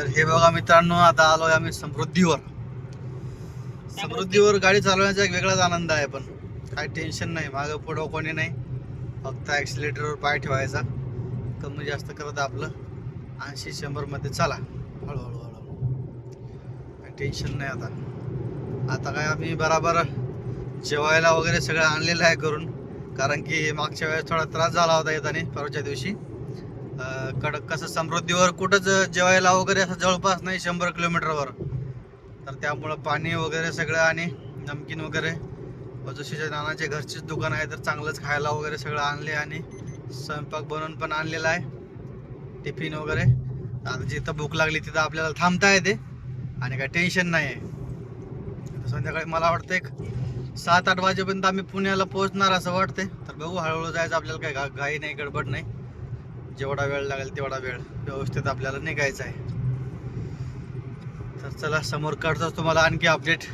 तर हे बघा मित्रांनो आता आलोय आम्ही समृद्धीवर. समृद्धीवर गाडी चालवण्याचा एक वेगळाच आनंद आहे पण. काय टेन्शन नाही मागं पुढं कोणी नाही. फक्त ॲक्सिलेटरवर पाय ठेवायचा. कमी जास्त करत आपलं. ऐंशी शंभरमध्ये चला. हळूहळू हळू काय टेन्शन नाही आता. आता काय आम्ही बराबर जेवायला वगैरे सगळं आणलेलं आहे करून. कारण की मागच्या वेळेस थोडा त्रास झाला होता येताना परवाच्या दिवशी. कड कडक कसं समृद्धीवर कुठंच जेवायला वगैरे असं जवळपास नाही शंभर किलोमीटरवर. तर त्यामुळं पाणी वगैरे सगळं आणि नमकीन वगैरे. जशीच्या नानाचे घरचेच दुकान आहे तर चांगलंच खायला वगैरे सगळं आणले आणि स्वयंपाक बनवून पण आणलेला आहे. टिफिन वगैरे. आता जिथं भूक लागली तिथं आपल्याला थांबता येते आणि काय टेन्शन नाही आहे संध्याकाळी मला वाटतं एक सात आठ वाजेपर्यंत आम्ही पुण्याला पोहोचणार असं वाटते तर बघू हळूहळू जायचं आपल्याला काय घा घाई नाही गडबड नाही. जेवढा वेळ लागेल तेवढा वेळ व्यवस्थित आपल्याला निघायचं आहे. तर चला समोर काढतोच तुम्हाला आणखी अपडेट